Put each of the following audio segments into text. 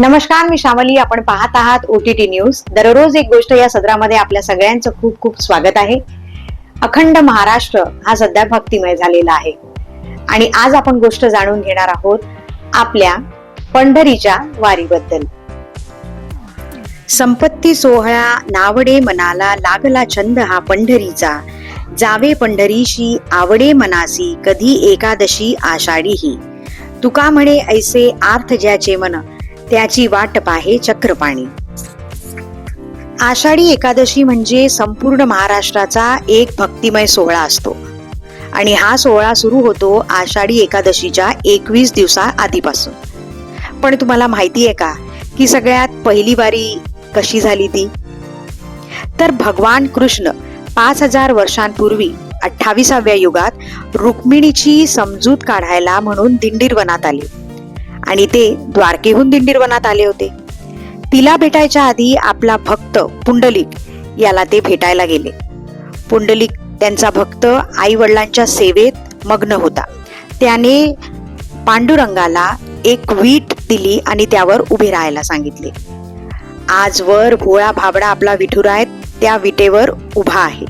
नमस्कार मी श्यामली आपण पाहत आहात ओटीटी न्यूज दररोज एक गोष्ट या सदरामध्ये आपल्या सगळ्यांचं खूप खूप स्वागत आहे. अखंड महाराष्ट्र हा सध्या भक्तिमय झालेला आहे. आणि आज आपण गोष्ट जाणून घेणार आहोत आपल्या पंढरीच्या वारीबद्दल. संपत्ती सोहळा नावडे मनाला लागला छंद हा पंढरीचा. जावे पंढरीशी आवडे मनासी कधी एकादशी आषाढीही. तुका म्हणे ऐसे आर्थ ज्याचे मन. त्याची वाट पाहे चक्रपाणी. आषाढी एकादशी म्हणजे संपूर्ण महाराष्ट्राचा एक भक्तिमय सोहळा असतो. आणि हा सोहळा सुरू होतो आषाढी एकादशीच्या एकवीस दिवसा आधीपासून. पण तुम्हाला माहिती आहे का? की सगळ्यात पहिली वारी कशी झाली ती? तर भगवान कृष्ण पाच हजार वर्षांपूर्वी अठ्ठावीसाव्या युगात रुक्मिणीची समजूत काढायला म्हणून दिंडीर वनात आले. आणि ते द्वारकेहून दिंडीरवनात आले होते. तिला भेटायच्या आधी आपला भक्त पुंडलिक याला ते भेटायला गेले. पुंडलिक त्यांचा भक्त आई वडिलांच्या सेवेत मग्न होता. त्याने पांडुरंगाला एक वीट दिली आणि त्यावर उभे राहायला सांगितले. आजवर भोळा भाबडा आपला विठुराय त्या विटेवर उभा आहे.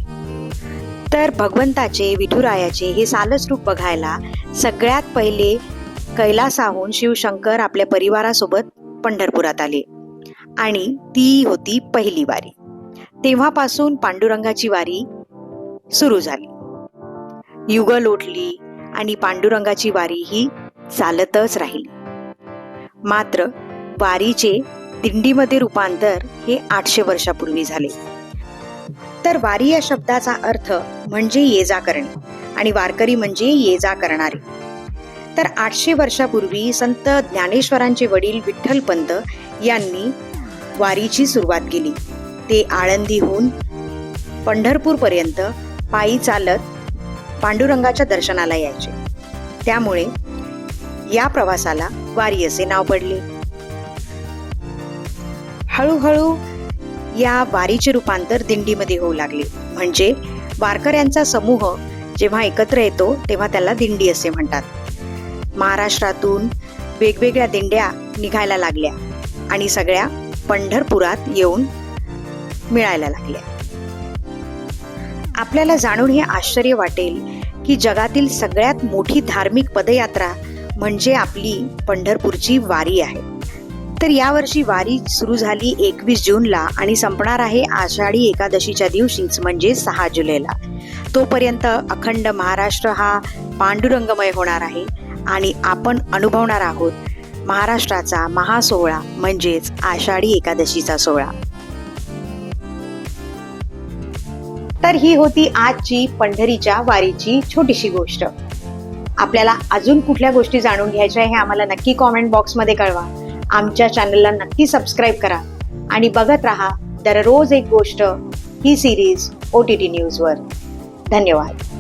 तर भगवंताचे विठुरायाचे हे सालस रूप बघायला सगळ्यात पहिले कैलासाहून शिवशंकर आपल्या परिवारासोबत पंढरपुरात आले. आणि ती होती पहिली वारी. तेव्हापासून पांडुरंगाची वारी सुरू झाली. युग लोटली आणि पांडुरंगाची वारी ही चालतच राहिली. मात्र वारीचे दिंडीमध्ये रूपांतर हे आठशे वर्षापूर्वी झाले. तर वारी या शब्दाचा अर्थ म्हणजे ये जा करणे आणि वारकरी म्हणजे ये जा करणारे. तर आठशे वर्षापूर्वी संत ज्ञानेश्वरांचे वडील विठ्ठलपंत यांनी वारीची सुरुवात केली. ते आळंदीहून पंढरपूरपर्यंत पायी चालत पांडुरंगाच्या दर्शनाला यायचे. त्यामुळे या प्रवासाला वारी असे नाव पडले. हळूहळू या वारीचे रूपांतर दिंडीमध्ये होऊ लागले. म्हणजे वारकऱ्यांचा समूह जेव्हा एकत्र येतो तेव्हा त्याला दिंडी असे म्हणतात. महाराष्ट्रातून वेगवेगळ्या दिंड्या निघायला लागल्या आणि सगळ्या पंढरपुरात येऊन मिळायला लागल्या. आपल्याला जाणून हे आश्चर्य वाटेल की जगातील सगळ्यात मोठी धार्मिक पदयात्रा म्हणजे आपली पंढरपूरची वारी आहे. तर यावर्षी वारी सुरू झाली एकवीस जूनला आणि संपणार आहे आषाढी एकादशीच्या दिवशीच म्हणजे सहा जुलैला. तोपर्यंत अखंड महाराष्ट्र हा पांडुरंगमय होणार आहे. आणि आपण अनुभवणार आहोत महाराष्ट्राचा महासोहळा म्हणजेच आषाढी एकादशीचा सोहळा. तर ही होती आजची पंढरीच्या वारीची छोटीशी गोष्ट. आपल्याला अजून कुठल्या गोष्टी जाणून घ्यायच्या हे आम्हाला नक्की कॉमेंट बॉक्समध्ये कळवा. आमच्या चॅनलला नक्की सबस्क्राईब करा आणि बघत राहा दररोज एक गोष्ट ही सिरीज ओ टी टी न्यूजवर धन्यवाद.